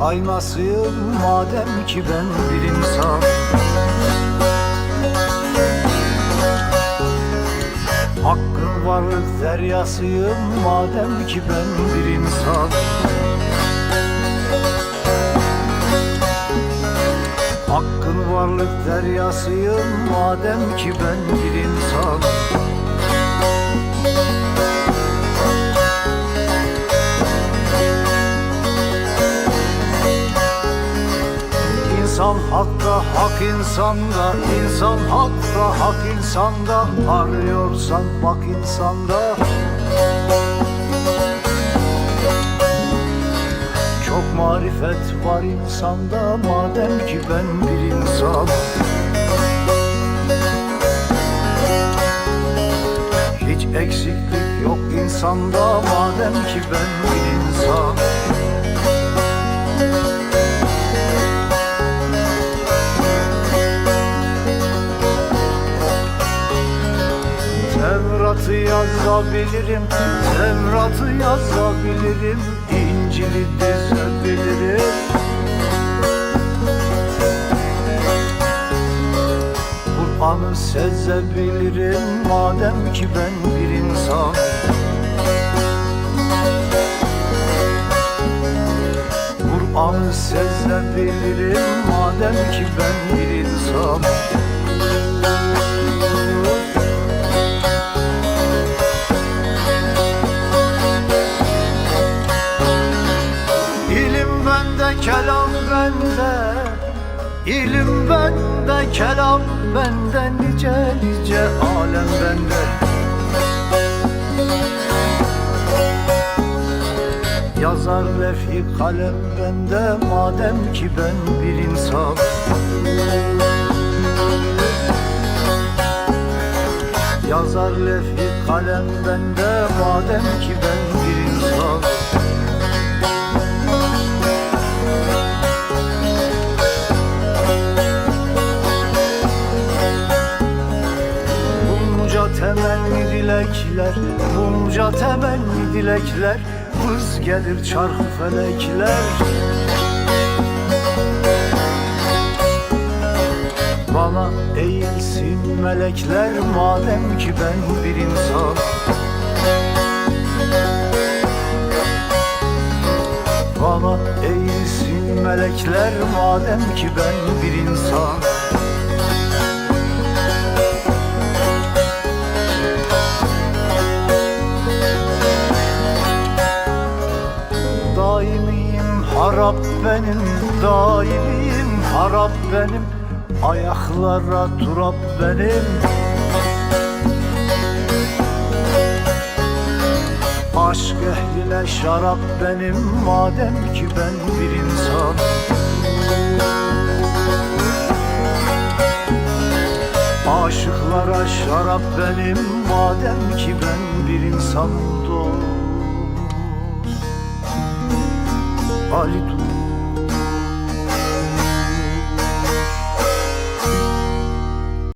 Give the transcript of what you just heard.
aynasıyım madem ki ben bir insan. Hakkın varlık deryasıyım madem ki ben bir insan. Hakkın varlık deryasıyım madem ki ben bir insan İnsan hakta, hak insanda İnsan hakta, hak. İnsanda Arıyorsan bak insanda Çok marifet var insanda Madem ki ben bir insan. Hiç eksiklik yok insanda Madem ki ben bir insan Tevrat'ı yazabilirim, Tevrat'ı yazabilirim, İncil'i dizebilirim. Kur'an'ı sezebilirim, madem ki ben bir insan. Kur'an'ı sezebilirim, madem ki ben bir insan. Kelam bende İlim bende, kelam bende Nice nice alem bende. Yazar lefhi kalem bende Madem ki ben bir insan. Yazar lefhi kalem bende Madem ki ben bir insan temenni dilekler, bunca temenni dilekler Vız gelir çarkı felekler. Bana eğilsin melekler madem ki ben bir insan. Bana eğilsin melekler madem ki ben bir insan harap benim, daimiyim harap benim Ayaklara turap benim. Aşk ehline şarap benim Madem ki ben bir insan. Aşıklara şarap benim Madem ki ben bir insan. Dost insólito